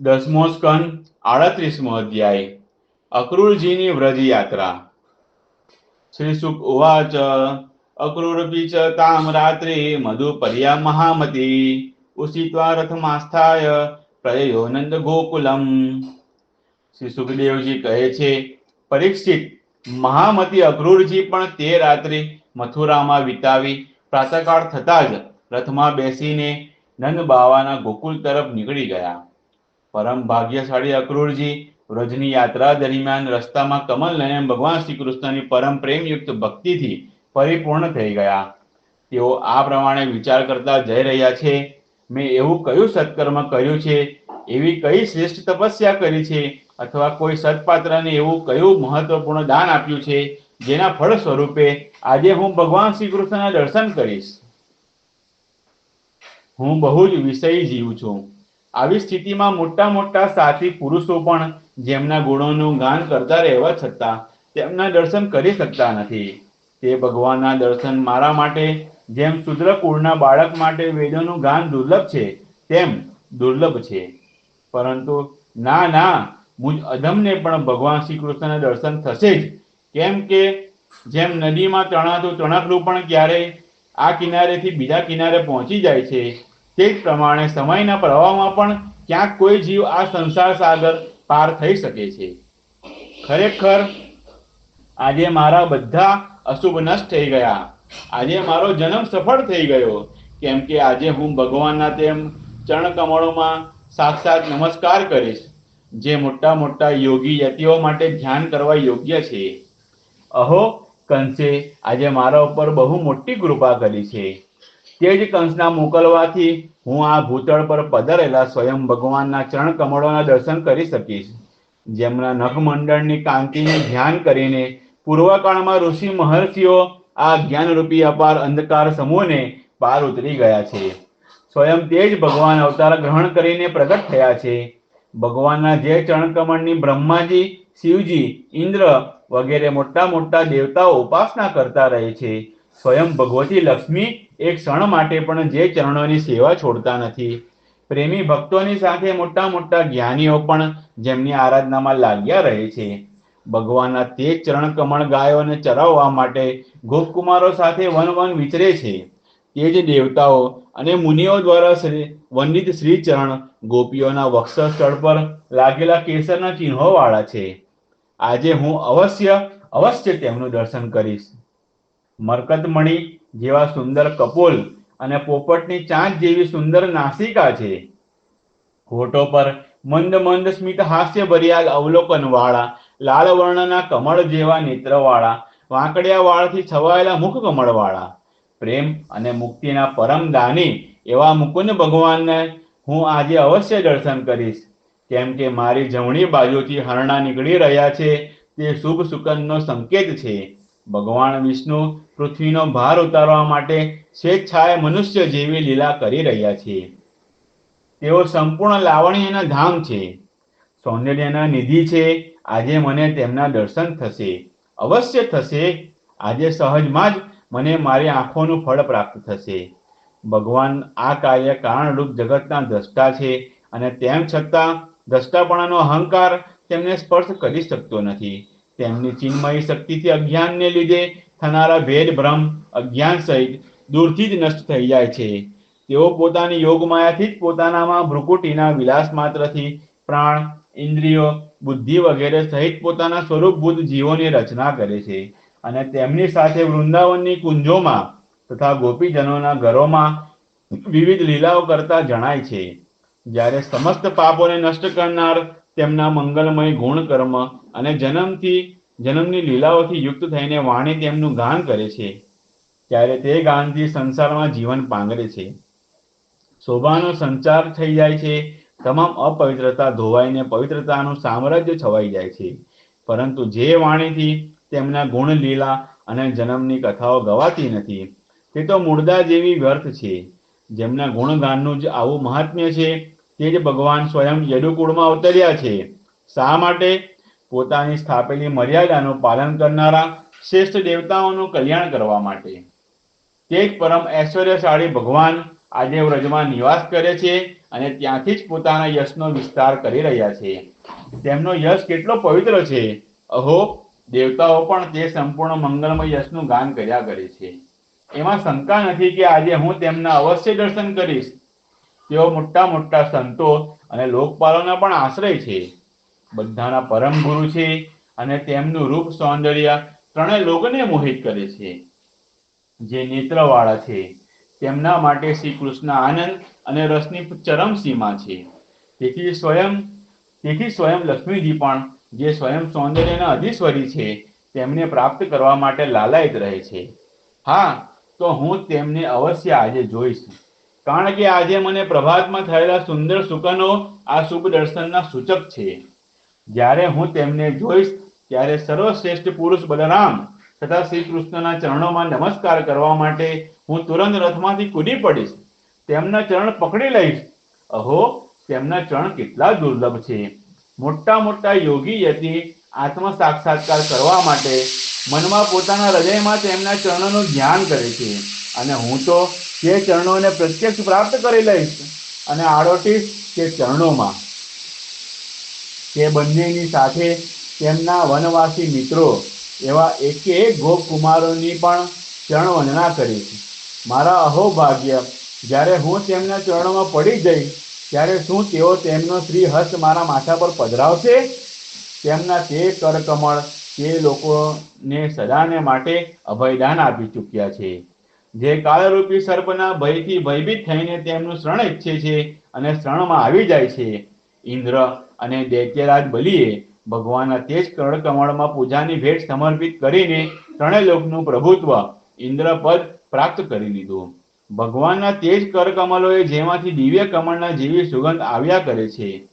દસમો સ્કંદ, આડત્રીસમો અધ્યાય વ્રજ યાત્રા શ્રી સુક ઉવાચ અક્રૂરપી ચ તામ રાત્રે મધુપર્યા મહામતી, ઉષિત્વા રથમાસ્થાય પ્રયો નંદ ગોકુલમ. શ્રી સુખદેવજી કહે છે, પરીક્ષિત, મહામતી અક્રૂરજી પણ તે રાત્રે મથુરામાં વિતાવી પ્રાતકાળ થતા જ રથમાં બેસીને નંદ બાવાના ગોકુલ તરફ નીકળી ગયા. પરમ ભાગ્યશાળી અક્રૂરજી, વ્રજની યાત્રા દરમિયાન રસ્તામાં કમલ નયન ભગવાન શ્રી કૃષ્ણની પરમ પ્રેમયુક્ત ભક્તિથી પરિપૂર્ણ થઈ ગયા. તેઓ આ પ્રમાણે વિચાર કરતા જઈ રહ્યા છે, મેં એવું કયું સત્કર્મ કર્યું છે? એવી કઈ શ્રેષ્ઠ તપસ્યા કરી છે? અથવા કોઈ સત્પાત્રને એવું કયું મહત્વપૂર્ણ દાન આપ્યું છે? જેના ફળ સ્વરૂપે આજે હું ભગવાન શ્રી કૃષ્ણના દર્શન કરીશ. હું બહુ જ વિષયી જીવ છું. આવી સ્થિતિમાં મોટા મોટા સાથી પુરુષો પણ જેમના ગુણોનું ગાન કરતા રહેવા છતાં તેમના દર્શન કરી શકતા નથી. તે ભગવાનના દર્શન મારા માટે, જેમ શુદ્ર કુળના બાળક માટે વેદોનું ગાન દુર્લભ છે, તેમ દુર્લભ છે. પરંતુ ના ના, મુજ અધમને પણ ભગવાન શ્રી કૃષ્ણના દર્શન થશે જ. કેમ કે જેમ નદીમાં તણાતું તણકલું પણ ક્યારેય આ કિનારેથી બીજા કિનારે પહોંચી જાય છે તે જ પ્રમાણે સમયના પ્રવાહમાં પણ ક્યાંક કોઈ જીવ આ સંસાર સાગર પાર થઈ શકે છે. ખરેખર આજે મારા બધા અશુભ નષ્ટ થઈ ગયા. આજે મારો જન્મ સફળ થઈ ગયો. કેમ કે આજે હું ભગવાનના તેમ ચરણ કમળોમાં સાક્ષાત નમસ્કાર કરીશ. જે મોટા મોટા યોગી યતિઓ માટે ધ્યાન કરવા યોગ્ય છે. અહો, કંસે, આજે મારા ઉપર બહુ મોટી કૃપા કરી છે. તે જ કંસના મોકલવાથી હું આ ભૂતળ પર પધારેલા સ્વયં ભગવાનના ચરણ કમળોના દર્શન કરી શકીશ. જેમના નખમંડળની કાંતિને ધ્યાન કરીને પૂર્વકાળમાં ઋષિ મહર્ષિઓ આ જ્ઞાનરૂપી અપાર અંધકાર સમૂહને પાર ઉતરી ગયા છે. સ્વયં તે જ ભગવાન અવતાર ગ્રહણ કરીને પ્રગટ થયા છે. ભગવાનના જે ચરણકમળની બ્રહ્માજી, શિવજી, ઇન્દ્ર વગેરે મોટા મોટા દેવતાઓ ઉપાસના કરતા રહે છે. સ્વયં ભગવતી લક્ષ્મી એક ક્ષણ માટે પણ જે ચરણોની સેવા છોડતા નથી. પ્રેમી ભક્તોની સાથે મોટા મોટા જ્ઞાનીઓ પણ જેમની આરાધનામાં લાગ્યા રહે છે. ભગવાનના તે ચરણ કમળ ગાયોને ચરાવવા માટે ગોપકુમારો સાથે વન વન વિચરે છે. તે જ દેવતાઓ અને મુનિઓ દ્વારા શ્રી વંદિત શ્રી ચરણ ગોપીઓના વક્ષસ્થળ પર લાગેલા કેસરના ચિહ્નો વાળા છે. આજે હું અવશ્ય અવશ્ય તેમનું દર્શન કરીશ. મરકતમણી જેવા સુંદર કપોલ અને પોપટની ચાંચ જેવી સુંદર નાસિકા છે. હોઠો પર મંદ મંદ સ્મિત હાસ્ય ભર્યા અવલોકન લાલ વર્ણના કમળ જેવા નેત્રવાળા, વાંકડિયા વાળથી છવાયેલા મુખ કમળવાળા, પ્રેમ અને મુક્તિના પરમ દાની એવા મુકુંદ ભગવાનને હું આજે અવશ્ય દર્શન કરીશ. કેમ કે મારી જમણી બાજુથી હરણા નીકળી રહ્યા છે તે શુભ સુકનનો સંકેત છે. ભગવાન વિષ્ણુ પૃથ્વીનો ભાર ઉતારવા માટે સ્વેચ્છાએ મનુષ્ય જેવી લીલા કરી રહ્યા છે. તેઓ સંપૂર્ણ લાવણ્યના ધામ છે. સૌંદર્યના નિધિ છે. આજે મને તેમના દર્શન થશે. અવશ્ય થશે. આજે સહજમાં જ મને મારી આંખોનું ફળ પ્રાપ્ત થશે. ભગવાન આ કાર્ય કારણરૂપ જગતના દ્રષ્ટા છે અને તેમ છતાં દ્રષ્ટાપણાનો અહંકાર તેમને સ્પર્શ કરી શકતો નથી. તેમની ચિન્મયી શક્તિથી અજ્ઞાનને લીધે થનારા ભેદ, ભ્રમ, અજ્ઞાન સહિત દૂરથી જ નષ્ટ થઈ જાય છે. તેઓ પોતાની યોગમાયાથી જ પોતાનામાં ભ્રુકુટીના વિલાસ માત્રથી પ્રાણ, ઇન્દ્રિયો, બુદ્ધિ વગેરે સહિત પોતાના સ્વરૂપભૂત જીવોની રચના કરે છે અને તેમની સાથે વૃંદાવનની કુંજોમાં તથા ગોપીજનોના ઘરોમાં વિવિધ લીલાઓ કરતા જણાય છે. જ્યારે સમસ્ત પાપોને નષ્ટ કરનાર તેમના મંગલમય ગુણ કર્મ અને જન્મથી જન્મની લીલાઓથી યુક્ત થઈને વાણી તેમનું ગાન કરે છે, ત્યારે તે ગાનથી સંસારમાં જીવન પાંગરે છે. શોભાનો સંચાર થઈ જાય છે, તમામ અપવિત્રતા ધોવાઈને પવિત્રતાનું સામ્રાજ્ય છવાઈ જાય છે. પરંતુ જે વાણીથી તેમના ગુણ લીલા અને જન્મની કથાઓ ગવાતી નથી, તે તો મૂળદા જેવી વ્યર્થ છે. જેમના ગુણગાનનું જ આવું મહાત્મ્ય છે, તે જ ભગવાન સ્વયં યદુકુળમાં અવતર્યા છે. શા માટે? પોતાની સ્થાપેલી મર્યાદાનું પાલન કરનારા શ્રેષ્ઠ દેવતાઓનું કલ્યાણ કરવા માટે. તે જ પરમ ઐશ્વર્યશાળી ભગવાન આજે વ્રજમાં નિવાસ કરે છે અને ત્યાંથી જ પોતાના યશનો વિસ્તાર કરી રહ્યા છે. તેમનો યશ કેટલો પવિત્ર છે. અહો, દેવતાઓ પણ તે સંપૂર્ણ મંગલમય યશનું ગાન કર્યા કરે છે. એમાં શંકા નથી કે આજે હું તેમના અવશ્ય દર્શન કરીશ. તેઓ મોટા મોટા સંતો અને લોકપાલોના પણ આશ્રય છે. બધાના પરમ ગુરુ છે અને તેમનું રૂપ સૌંદર્ય ત્રણેય લોકોને મોહિત કરે છે. જે નેત્રવાળા છે, તેમના માટે શ્રી કૃષ્ણ આનંદ અને રસની ચરમ સીમા છે. તેથી સ્વયં તેથી સ્વયં લક્ષ્મીજી પણ, જે સ્વયં સૌંદર્યના અધીશ્વરી છે, તેમને પ્રાપ્ત કરવા માટે લાલાયિત રહે છે. હા, તો હું તેમને અવશ્ય આજે જોઈશ. કારણ કે આજે મને પ્રભાતમાં થયેલા સુંદર સુકનો આ શુભ દર્શનના સૂચક છે. જ્યારે હું તેમને જોઈશ, ત્યારે સર્વશ્રેષ્ઠ પુરુષ બલરામ તથા શ્રી કૃષ્ણના ચરણોમાં નમસ્કાર કરવા માટે હું તુરંત રથમાંથી કૂદી પડીશ. તેમના ચરણ પકડી લઈશ. અહો, તેમના ચરણ કેટલા દુર્લભ છે. મોટા મોટા યોગી યતિ આત્મ સાક્ષાત્કાર કરવા માટે મનમાં પોતાના હૃદયમાં તેમના ચરણોનું ધ્યાન કરે છે. અને હું તો તે ચરણોને પ્રત્યક્ષ પ્રાપ્ત કરી લઈશ અને આડોટીશ તે ચરણોમાં. તે બંનેની સાથે તેમના વનવાસી મિત્રો એવા એકે એક ગોપ કુમારોની પણ ચરણ કરી મારા અહોભાગ્ય, જ્યારે હું તેમના ચરણોમાં પડી જઈ, ત્યારે શું તેઓ તેમનો શ્રી હસ્ત મારા માથા પર પધરાવશે? તેમના તે કરકમળ તે લોકોને સદાને માટે અભયદાન આપી ચૂક્યા છે. જે કાળરૂપી સર્પના ભયથી ભયભીત થઈને તેમનું શરણ ઈચ્છે છે અને શરણમાં આવી જાય છે. ઇન્દ્ર અને દૈત્યરાજ બલિએ ભગવાનના તેજ કરકમળમાં પૂજાની ભેટ સમર્પિત કરીને ત્રણેય લોકનું પ્રભુત્વ ઇન્દ્રપદ પ્રાપ્ત કરી લીધું. ભગવાનના તેજ કરકમલોએ જેમાંથી દિવ્ય કમળના જેવી સુગંધ આવ્યા કરે છે.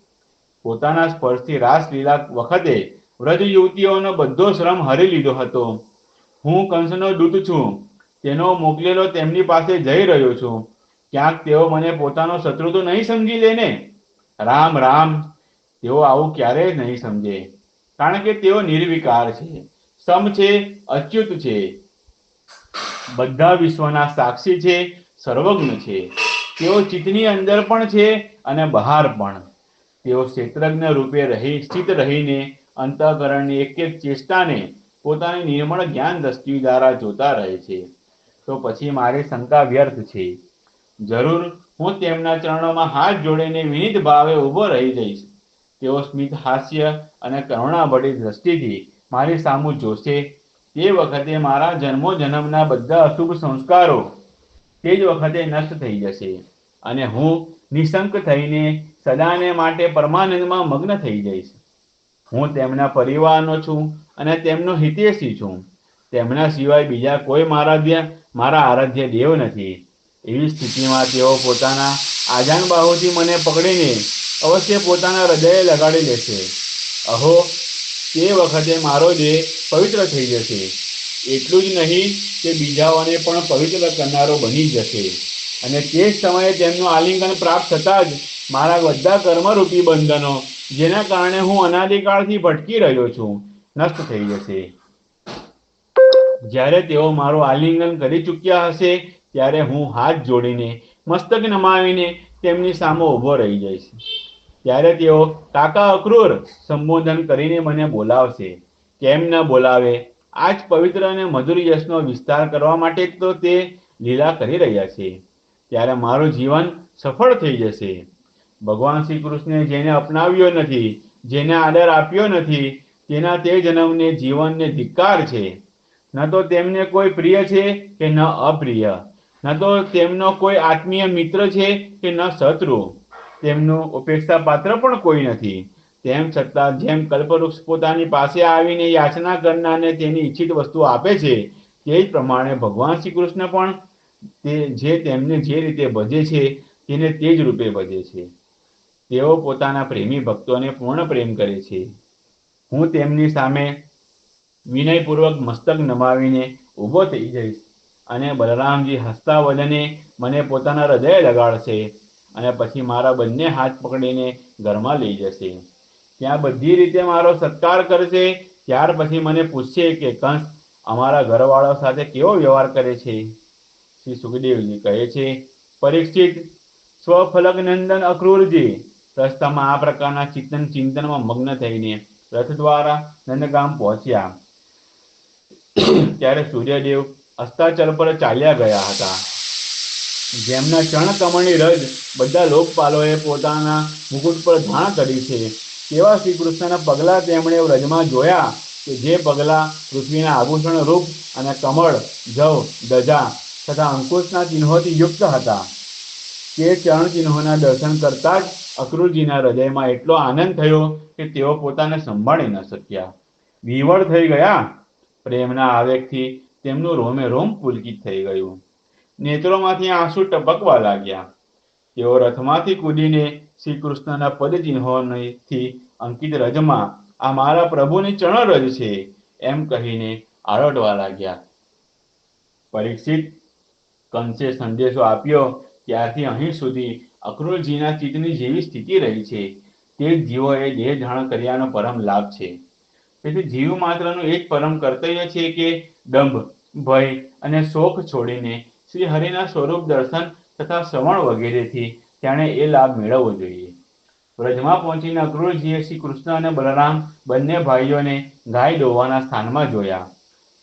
પોતાના સ્પર્શથી રાસલીલા વખતે વ્રજ યુવતીઓનો બધો શ્રમ હરી લીધો હતો. હું કંસનો દૂત છું. તેનો મોકલેલો તેમની પાસે જઈ રહ્યો છું. ક્યાંક તેઓ મને પોતાનો શત્રુ તો નહીં સમજી લે ને રામ રામ તેઓ આવું ક્યારેય નહીં સમજે. કારણ કે તેઓ નિર્વિકાર છે. સમ છે, અચ્યુત છે. બધા વિશ્વના સાક્ષી છે, સર્વજ્ઞ છે. તેઓ ચિત્તની અંદર પણ છે અને બહાર પણ. તેઓ ક્ષેત્રજ્ઞ રૂપે રહી, સ્થિત રહીને અંતઃકરણની એક એક ચેષ્ટાને પોતાની નિર્મળ જ્ઞાન દ્રષ્ટિ દ્વારા જોતા રહે છે. તો પછી મારી શંકા વ્યર્થ છે. જરૂર હું તેમના ચરણોમાં હાથ જોડીને વિનિત ભાવે ઊભો રહી જઈશ. તેઓ સ્મિત હાસ્ય અને કરુણાભરી દ્રષ્ટિથી મારી સામું જોશે. તે વખતે મારા જન્મો જન્મના બધા અશુભ સંસ્કારો તે જ વખતે નષ્ટ થઈ જશે અને હું નિશંક થઈને સદાને માટે પરમાનંદમાં મગ્ન થઈ જઈશ. હું તેમના પરિવારનો છું અને તેમનો હિતેશી છું. તેમના સિવાય બીજા કોઈ મારાધ્ય મારા આરાધ્ય દેવ નથી. એવી સ્થિતિમાં તેઓ પોતાના આજાન બાહુથી મને પકડીને અવશ્ય પોતાના હૃદયે લગાડી લેશે. અહો, તે વખતે મારો દેહ પવિત્ર થઈ જશે. એટલું જ નહીં તે બીજાઓને પણ પવિત્ર કરનારો બની જશે. અને તે જ સમયે તેમનું આલિંગન પ્રાપ્ત થતાં જ મારા બધા કર્મરૂપી બંધનો, જેના કારણે હું અનાદિકાળથી ભટકી રહ્યો છું, નષ્ટ થઈ જશે. જ્યારે તેઓ મારું આલિંગન કરી ચૂક્યા હશે, ત્યારે હું હાથ જોડીને, મસ્તક નમાવીને તેમની સામે ઊભો રહી જઈશ ત્યારે તેઓ, કાકા અક્રૂર, સંબોધન કરીને મને બોલાવશે. કેમ ન બોલાવે? આ જ પવિત્ર અને મધુર યશનો વિસ્તાર કરવા માટે તો તે લીલા કરી રહ્યા છે. ત્યારે મારું જીવન સફળ થઈ જશે. ભગવાન શ્રી કૃષ્ણે જેને અપનાવ્યો નથી, જેને આદર આપ્યો નથી, તેના તે જન્મને જીવનને ધિક્કાર છે. ન તો તેમને કોઈ પ્રિય છે કે ન અપ્રિય. ન તો તેમનો કોઈ આત્મીય મિત્ર છે કે ન શત્રુ. તેમનું ઉપેક્ષા પાત્ર પણ કોઈ નથી. તેમ છતાં જેમ કલ્પવૃક્ષ પોતાની પાસે આવીને યાચના કરનારને તેની ઈચ્છિત વસ્તુ આપે છે, તે જ પ્રમાણે ભગવાન શ્રી કૃષ્ણ પણ તે જે તેમને જે રીતે ભજે છે, તેને તે જ રૂપે ભજે છે. તેઓ પોતાના પ્રેમી ભક્તોને પૂર્ણ પ્રેમ કરે છે. હું તેમની સામે વિનયપૂર્વક મસ્તક નમાવીને ઊભો થઈ જઈશ. અને બલરામજી હસતા વદને મને પોતાના હૃદય લગાડશે અને પછી મારા બંને હાથ પકડીને ઘરમાં લઈ જશે. ત્યાં બધી રીતે મારો સત્કાર કરશે, ત્યાર પછી મને પૂછશે કે, કંસ, અમારા ઘરવાળા સાથે કેવો વ્યવહાર કરે છે? શ્રી સુખદેવજી કહે છે, પરીક્ષિત સ્વફલક નંદન અક્રૂરજી. રસ્તામાં આ પ્રકારના ચિંતન ચિંતનમાં મગ્ન થઈને રથ દ્વારા નંદગામ પહોંચ્યા. ત્યારે સૂર્યદેવ અસ્તાચલ પર ચાલ્યા ગયા હતા. જેમના ચરણ કમળની રજ બધા લોકપાલોએ પોતાના મુકુટ પર ધાણ કરી છે. તેવા શ્રી કૃષ્ણના પગલાં તેમણે રજમાં જોયા કે જે પગલાં પૃથ્વીના આભૂષણ રૂપ અને કમળ, જવ, ધજા તથા અંકુશના ચિહ્નોથી યુક્ત હતા. તે ચરણ ચિહ્નોના દર્શન કરતા જ અક્રૂરજીના હૃદયમાં એટલો આનંદ થયો કે તેઓ પોતાને સંભાળી ન શક્યા. વિવળ થઈ ગયા. પ્રેમના આવેગથી તેમનું રોમે રોમ પુલકિત થઈ ગયું. નેત્રોમાંથી આંસુ ટપકવા લાગ્યા. તેઓ રથમાંથી કૂદીને શ્રી કૃષ્ણના પદચિહ્નોથી અંકિત રજમાં, આ મારા પ્રભુની ચરણ રજ છે, એમ કહીને આરડવા લાગ્યા. પરીક્ષિત કંસે સંદેશો આપ્યો, ત્યારથી અહીં સુધી અક્રૂરજીના ચિત્તની જેવી સ્થિતિ રહી છે. તે જ જીવોએ દેહ ધારણ કર્યાનો પરમ લાભ છે. તેથી જીવ માત્રનું એ જ પરમ કર્તવ્ય છે કે દંભ. ભય અને શોખ છોડીને શ્રી હરિના સ્વરૂપ દર્શન તથા શ્રવણ વગેરેથી તેણે એ લાભ મેળવવો જોઈએ. વ્રજમાં પહોંચીને અક્રૂરજીએ શ્રી કૃષ્ણ અને બલરામ બંને ભાઈઓને ગાય દોવાના સ્થાનમાં જોયા.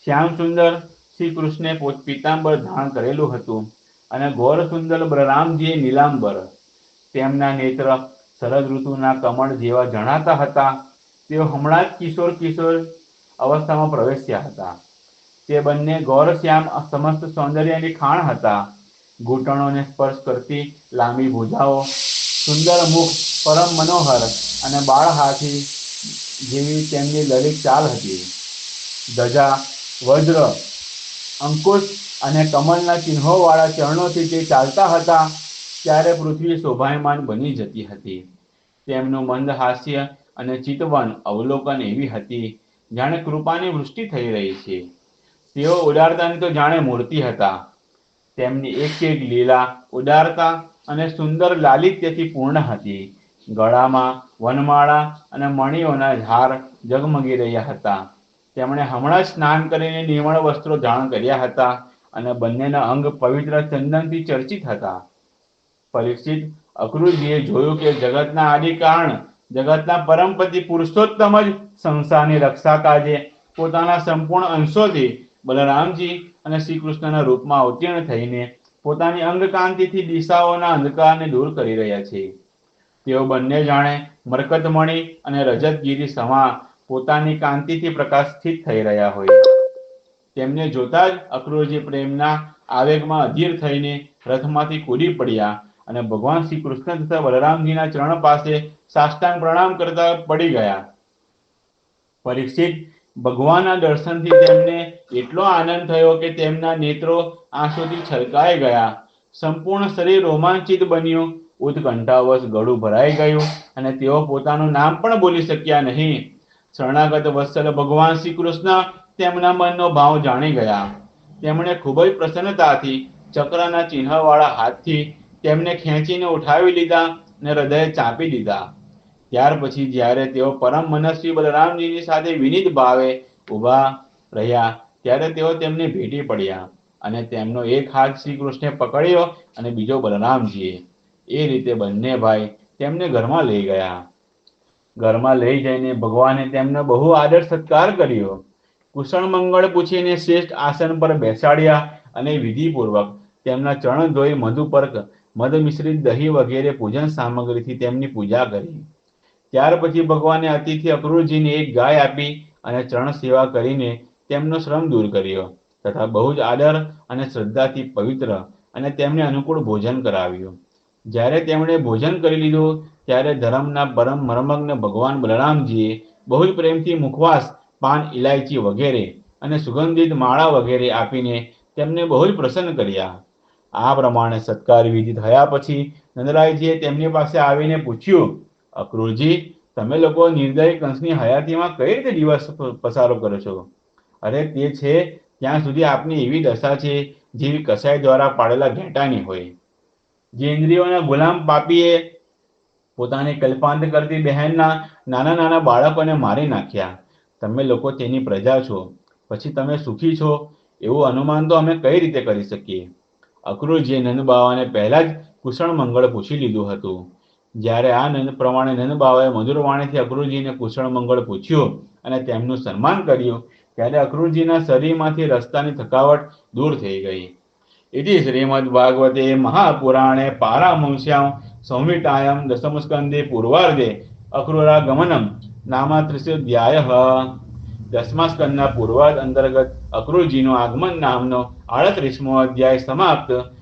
શ્યામ સુંદર શ્રી કૃષ્ણે પોત પીતાંબર ધારણ કરેલું હતું અને ગોર સુંદર બલરામજીએ નીલાંબર. તેમના નેત્ર શરદ ઋતુના કમળ જેવા જણાતા હતા. તેઓ હમણાં જ કિશોર કિશોર અવસ્થામાં પ્રવેશ્યા હતા. તે બંને ગૌરશ્યામ સમસ્ત સૌંદર્યની ખાણ હતા. ઘૂંટણોને સ્પર્શ કરતી લાંબી ભૂજાઓ, સુંદર મુખ, પરમ મનોહર અને બાળ હાથી જેવી તેમની લલિત ચાલ હતી. ધજા, વજ્ર, અંકુશ અને કમલના ચિહ્નોવાળા ચરણોથી તે ચાલતા હતા ત્યારે પૃથ્વી શોભાયમાન બની જતી હતી. તેમનું મંદ હાસ્ય અને ચિતવન અવલોકન એવી હતી, જાણે કૃપાની વૃષ્ટિ થઈ રહી છે. તેઓ ઉદારતાની તો જાણે મૂર્તિ હતા. તેમની એક એક લીલા, ઉદારતા અને સુંદર લાલિત્યથી પૂર્ણ હતી. ગળામાં વનમાળા અને મણિઓના ઝાર ઝગમગી રહ્યા હતા. તેમણે હમણાં સ્નાન કરીને નિર્મળ વસ્ત્રો ધારણ કર્યા હતા અને બંનેના અંગ પવિત્ર ચંદનથી ચર્ચિત હતા. પરીક્ષિત અકૃજીએ જોયું કે જગતના આદિ કારણ જગતના પરમપતિ પુરુષોત્તમ જ સંસારની રક્ષા કાજે પોતાના સંપૂર્ણ અંશોથી બલરામજી અને શ્રી કૃષ્ણના રૂપમાં અવતીર્ણ થઈને પોતાની અંગકાંતિથી દિશાઓના અંધકારને દૂર કરી રહ્યા છે. તેઓ બંને જાણે મરકતમણી અને રજતગીરી સમા પોતાની કાંતિથી પ્રકાશિત થઈ રહ્યા હોય. તેમને જોતા જ અક્રૂરજી પ્રેમના આવેગમાં અધીર થઈને રથમાંથી કૂદી પડ્યા અને ભગવાન શ્રી કૃષ્ણ તથા બલરામજીના ચરણ પાસે સાષ્ટાંગ પ્રણામ કરતા પડી ગયા. પરીક્ષિત ભગવાનના દર્શનથી તેમને એટલો આનંદ થયો કે તેમના નેત્રો આંસુથી છલકાઈ ગયા. સંપૂર્ણ શરીર રોમાંચિત બન્યું. ઉત્કંઠાવશ ગળું ભરાઈ ગયું અને તેઓ પોતાનું નામ પણ બોલી શક્યા નહીં. શરણાગત વત્સલ ભગવાન શ્રી કૃષ્ણ તેમના મનનો ભાવ જાણી ગયા. તેમણે ખૂબ જ પ્રસન્નતાથી ચક્રના ચિહ્નવાળા હાથથી તેમને ખેંચીને ઉઠાવી લીધા અને હૃદય ચાંપી દીધા. ત્યાર પછી જ્યારે તેઓ પરમ મનસ્વી બલરામજીની સાથે વિનીત ભાવે ઊભા રહ્યા, ત્યારે તેઓ તેમને ભેટી પડ્યા અને તેમનો એક હાથ શ્રી કૃષ્ણે પકડ્યો અને બીજો બલરામજીએ. એ રીતે બંને ભાઈ તેમને ઘરમાં લઈ ગયા. ઘરમાં લઈ જઈને ભગવાને તેમનો બહુ આદર સત્કાર કર્યો. કુશળ મંગળ પૂછીને શ્રેષ્ઠ આસન પર બેસાડ્યા અને વિધિપૂર્વક તેમના ચરણ ધોઈ મધુપર્ક મધ મિશ્રિત દહીં વગેરે પૂજન સામગ્રીથી તેમની પૂજા કરી. ત્યાર પછી ભગવાને અતિથિ અક્રૂરજીને એક ગાય આપી અને ચરણ સેવા કરીને તેમનો શ્રમ દૂર કર્યો તથા બહુ જ આદર અને શ્રદ્ધાથી પવિત્ર અને તેમને અનુકૂળ ભોજન કરાવ્યું. જ્યારે તેમણે ભોજન કરી લીધું, ત્યારે ધર્મના પરમ મર્મગ્ન ભગવાન બલરામજીએ બહુ જ પ્રેમથી મુખવાસ, પાન ઇલાયચી વગેરે અને સુગંધિત માળા વગેરે આપીને તેમને બહુ જ પ્રસન્ન કર્યા. આ પ્રમાણે સત્કાર વિધિ થયા પછી નંદરાયજીએ તેમની પાસે આવીને પૂછ્યું અક્રૂરજી, તમે લોકો નિર્દય કંસની હયાતીમાં કઈ રીતે દિવસ પસારો કરો છો? અરે, તે છે, ત્યાં સુધી આપની એવી દશા છે, જેવી કસાઈ દ્વારા પાડેલા ઘેટાની હોય. જે ઇન્દ્રિયોના ગુલામ પાપીએ પોતાની કલ્પાંત કરતી બહેનના નાના નાના બાળકોને મારી નાખ્યા. તમે લોકો તેની પ્રજા છો. પછી તમે સુખી છો. એવું અનુમાન તો અમે કઈ રીતે કરી શકીએ? અક્રૂરજીએ નંદ બાવાને પહેલા જ કુશળ મંગળ પૂછી લીધું હતું. જ્યારે આ નંદ પ્રમાણે નંદબાવાએ મધુર વાણીથી અક્રુરજીને કુશળ મંગળ પૂછ્યું અને તેમનું સન્માન કર્યું, ત્યારે અક્રુરજીના શરીરમાંથી રસ્તાની થકાવટ દૂર થઈ ગઈ. ઇતિ શ્રીમદ ભાગવતે મહાપુરાણે પારામંશ્યામ સંહિતાયમ દશમસ્કંદે પૂર્વાર્ધે અક્રુરા ગમનમ નામા ત્રિશુધ્યાય દસમા સ્કંદના પૂર્વાર્ધ અંતર્ગત અક્રુરજીનું આગમન નામનો આડત્રીસમો અધ્યાય સમાપ્ત